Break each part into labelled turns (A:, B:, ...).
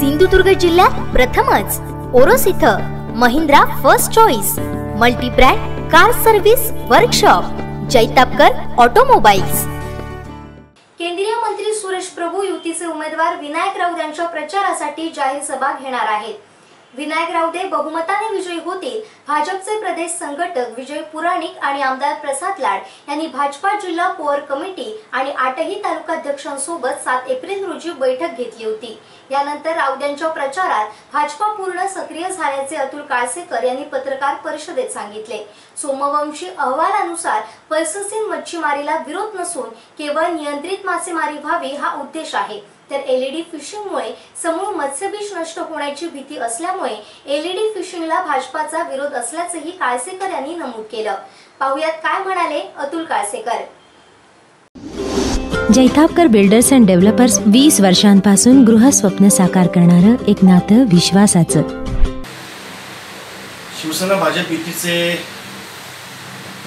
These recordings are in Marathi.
A: सिंधुदुर्ग जिल्ह्यात प्रथमच. ओरोस इथं Mahindra first choice multibrand car service workshop Jaitapkar automobiles.
B: केंद्रीय मंत्री सुरेश प्रभू युतीचे उमेदवार विनायक राऊत यांच्या प्रचारासाठी जाहीर सभा घेणार आहेत. विनायक राऊते बहुमताने विजयी होतील. भाजपचे प्रदेश संघटक विजय पुराणिक आणि आमदार प्रसाद लाड यांनी भाजपा जिल्हा कोअर कमिटी आणि आठही तालुकाध्यक्षांसोबत सात एप्रिल रोजी बैठक घेतली होती. यानंतर राऊत यांच्या प्रचारात भाजपा पूर्ण सक्रिय झाल्याचे अतुल काळसेकर यांनी पत्रकार परिषदेत सांगितले. सोमवंशी अहवालानुसार पैससीन मच्छीमारीला विरोध नसून केवळ नियंत्रित मासेमारी व्हावी हा उद्देश आहे. तर एलईडी फिशिंगमुळे समूळ मत्स्यबीज नष्ट होण्याची भीती असल्यामुळे एलईडी फिशिंगला भाजपाचा विरोध असल्याचंही काळसेकर यांनी नमूद केलं. पाहुयात काय म्हणाले Atul Kalsekar.
C: Jaitapkar builders and developers वीस वर्षांपासून गृहस्वप्न साकार करणारं एक नातं विश्वासाचं.
D: शिवसेना भाजप युतीचे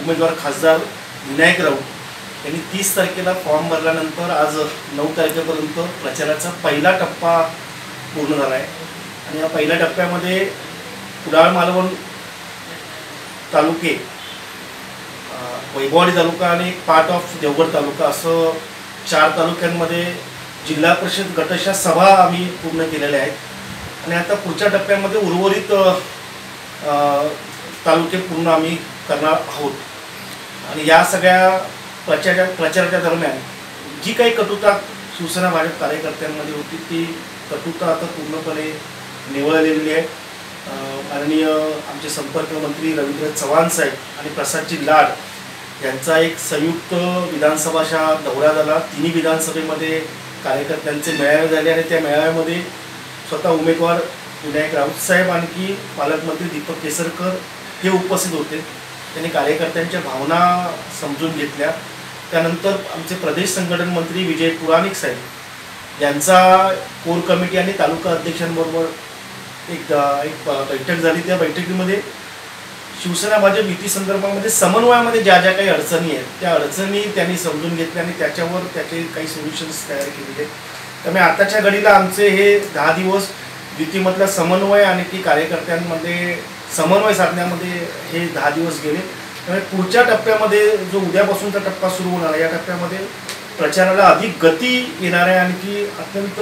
D: उमेदवार खासदार विनायक राऊत यांनी तीस तारखेला फॉर्म भरल्यानंतर आज नऊ तारखेपर्यंत प्रचाराचा पहिला टप्पा पूर्ण झाला आहे. आणि या पहिल्या टप्प्यामध्ये कुडाळ मालवण तालुके वैभववाडी तालुका आणि पार्ट ऑफ देवगड तालुका असं चार तालुक्यांमध्ये जिल्हा परिषद गटशा सभा आम्ही पूर्ण केलेल्या आहेत. आणि आता पुढच्या टप्प्यामध्ये उर्वरित तालुके पूर्ण आम्ही करणार आहोत. आणि या सगळ्या प्रचार प्रचाराच्या दरम्यान जी काही कटुता शिवसेना भाजप कार्यकर्त्यांमध्ये होती ती कटुता आता पूर्णपणे निवळलेली आहे. माननीय आमचे संपर्क मंत्री रवींद्र चव्हाण साहेब आणि प्रसादजी लाड यांचा एक संयुक्त विधानसभाच्या दौरा झाला तिन्ही विधानसभेमध्ये कार्यकर्त्यांचे मेळावे झाले आणि त्या मेळाव्यामध्ये स्वतः उमेदवार विनायक राऊत साहेब आणखी पालकमंत्री दीपक केसरकर हे उपस्थित होते. त्यांनी कार्यकर्त्यांच्या भावना समजून घेतल्या. त्यानंतर आमचे प्रदेश संघटन मंत्री विजय पुराणिक साहेब यांचा कोर कमिटी आणि तालुका अध्यक्षांबरोबर एक एक बैठक झाली. त्या बैठकीमध्ये शिवसेना भाजप युती संदर्भामध्ये समन्वयामध्ये ज्या ज्या काही अडचणी आहेत त्या अडचणी त्यांनी समजून घेतल्या आणि त्याच्यावर त्याचे काही सोल्युशन्स तयार केलेले. आहेत त्यामुळे आताच्या घडीला आमचे हे दहा दिवस युतीमधला समन्वय आणि की कार्यकर्त्यांमध्ये समन्वय साधण्यामध्ये हे दहा दिवस गेले. त्यामुळे पुढच्या टप्प्यामध्ये जो उद्यापासूनचा टप्पा सुरू होणार या टप्प्यामध्ये प्रचाराला अधिक गती येणार आहे आणि ती अत्यंत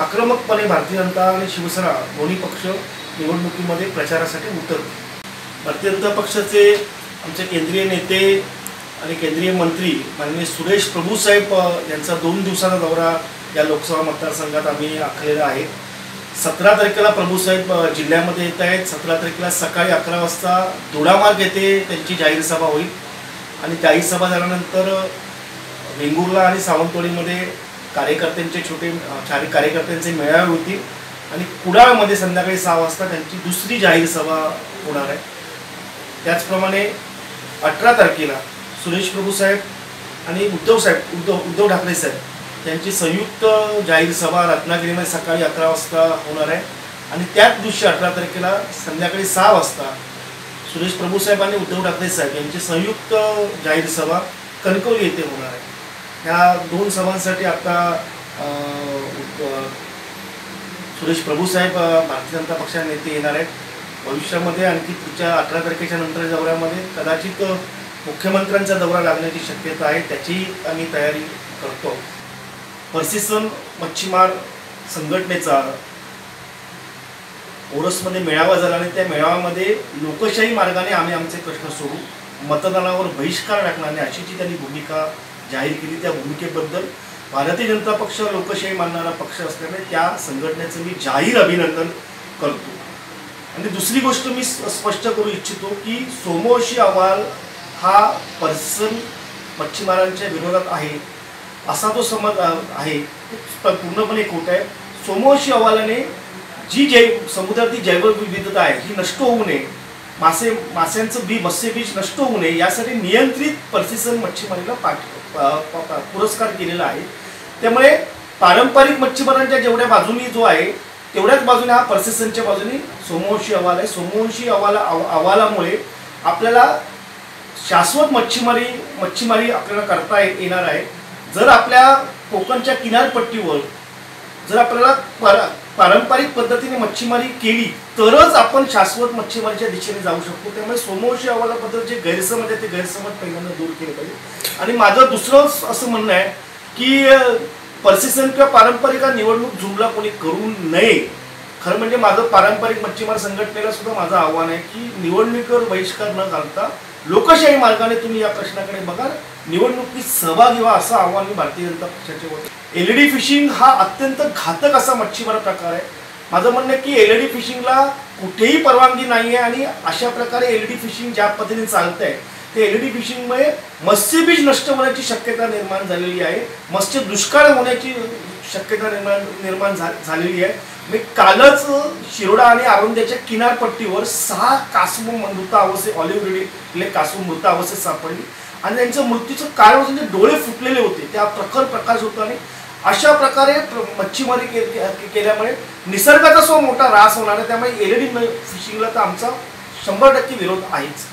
D: आक्रमकपणे भारतीय जनता आणि शिवसेना दोन्ही पक्ष निवडणुकीमध्ये प्रचारासाठी उतरतो भारतीय जनता पक्षाचे आमचे केंद्रीय नेते आणि केंद्रीय मंत्री माननीय सुरेश प्रभू साहेब यांचा दोन दिवसाचा दौरा या लोकसभा मतदारसंघात आम्ही आखलेला आहे. सतरा तारखेला प्रभू साहेब जिल्ह्यामध्ये येत आहेत. सतरा तारखेला सकाळी अकरा वाजता दोडामार्ग येथे त्यांची जाहीर सभा होईल. आणि जाहीर सभा झाल्यानंतर वेंगुर्ला आणि सावंतवाडीमध्ये कार्यकर्त्यांचे छोटे कार्यकर्त्यांचे मेळावे होतील. आणि कुडाळमध्ये संध्याकाळी सहा वाजता त्यांची दुसरी जाहीर सभा होणार आहे. त्याचप्रमाणे अठरा तारखेला सुरेश प्रभू साहेब आणि उद्धव साहेब उद्धव उद्धव ठाकरे साहेब त्यांची संयुक्त जाहीर सभा रत्नागिरीमध्ये सकाळी अकरा वाजता होणार आहे. आणि त्याच दिवशी अठरा तारखेला संध्याकाळी सहा वाजता सुरेश प्रभू साहेब आणि उद्धव ठाकरे साहेब यांची संयुक्त जाहीर सभा कणकवली येथे होणार आहे. ह्या दोन सभांसाठी आता सुरेश प्रभू साहेब भारतीय जनता पक्षाचे नेते येणार आहेत. भविष्यामध्ये आणखी पुढच्या अठरा तारखेच्या नंतर दौऱ्यामध्ये कदाचित मुख्यमंत्र्यांचा दौरा लागण्याची शक्यता आहे त्याची आम्ही तयारी करतो. पर्सिसन मच्छीमार संघटनेचा ओरसमध्ये मेळावा झाला आणि त्या मेळाव्यामध्ये लोकशाही मार्गाने आम्ही आमचे प्रश्न सोडू मतदानावर बहिष्कार टाकणार नाही अशी जी त्यांनी भूमिका जाहीर केली. त्या भूमिकेबद्दल भारतीय जनता पक्ष लोकशाही मानणारा पक्ष असल्याने त्या संघटनेचं मी जाहीर अभिनंदन करतो. आणि दुसरी गोष्ट मी स्पष्ट करू इच्छितो की सोमोशी अहवाल हा पर्सन मच्छीमारांच्या विरोधात आहे. असा तो समज आहे. पूर्णपणे खोट आहे. सोमवंशी अहवालाने जी जैव समुद्रातील जैवविविधता आहे ही नष्ट होऊ नये. मासे माशांचं बी मत्स्यबीज नष्ट होऊ नये यासाठी नियंत्रित पर्सिसन मच्छीमारीला पाठ प- पुरस्कार केलेला आहे. त्यामुळे पारंपरिक मच्छीमारांच्या जेवढ्या बाजूनी जो आहे तेवढ्याच बाजूने हा पर्सिसनच्या बाजूने सोमवंशी अहवाल आहे. सोमवंशी अहवाला अहवालामुळे आपल्याला शाश्वत मच्छीमारी मच्छीमारी आपल्याला करता येणार आहे. जर आपल्या कोकणच्या किनारपट्टीवर जर आपल्याला पर पारंपरिक पद्धतीने मच्छीमारी केली तरच आपण शाश्वत मच्छीमारीच्या दिशेने जाऊ शकतो. त्यामुळे सोमवंशी अहवालाबद्दल जे गैरसमज आहे ते गैरसमज पहिल्यांदा दूर केले पाहिजे आणि माझं दुसरं असं म्हणणं आहे की पर्सिस्टंट किंवा पारंपरिक निवडणूक जुमला कोणी करू नये. खरं म्हणजे माझं पारंपरिक मच्छीमार संघटनेला सुद्धा माझं आव्हान आहे की निवडणुकीवर बहिष्कार न घालता लोकशाही मार्गाने तुम्ही या प्रश्नाकडे बघा निवडणुकीत सहभागी व्हा असं आव्हान मी भारतीय जनता पक्षाचे होते. एलईडी फिशिंग हा अत्यंत घातक असा मच्छीमार प्रकार आहे. माझं म्हणणं आहे की एलईडी फिशिंगला कुठेही परवानगी नाही आहे आणि अशा प्रकारे एलईडी फिशिंग ज्या पद्धतीने चालत आहे ते एलईडी फिशिंगमुळे मत्स्यबीज नष्ट होण्याची शक्यता निर्माण झालेली आहे. मत्स्य दुष्काळ होण्याची शक्यता निर्माण निर्माण झा झालेली आहे. मी कालच शिरोडा आणि आरोंद्याच्या किनारपट्टीवर सहा कासव मृत अवस्थे ऑलिव्ह रिडीले कासव मृत अवस्थेत सापडली. आणि त्यांचं मृत्यूचं कारण म्हणजे डोळे फुटलेले होते. त्या प्रखर प्रकाश होता आणि अशा प्रकारे मच्छीमारी के- के- केल्यामुळे निसर्गाचा सो मोठा ऱ्हास होणार आहे. त्यामुळे एलईडी फिशिंगला तर आमचा शंभर टक्के विरोध आहेच.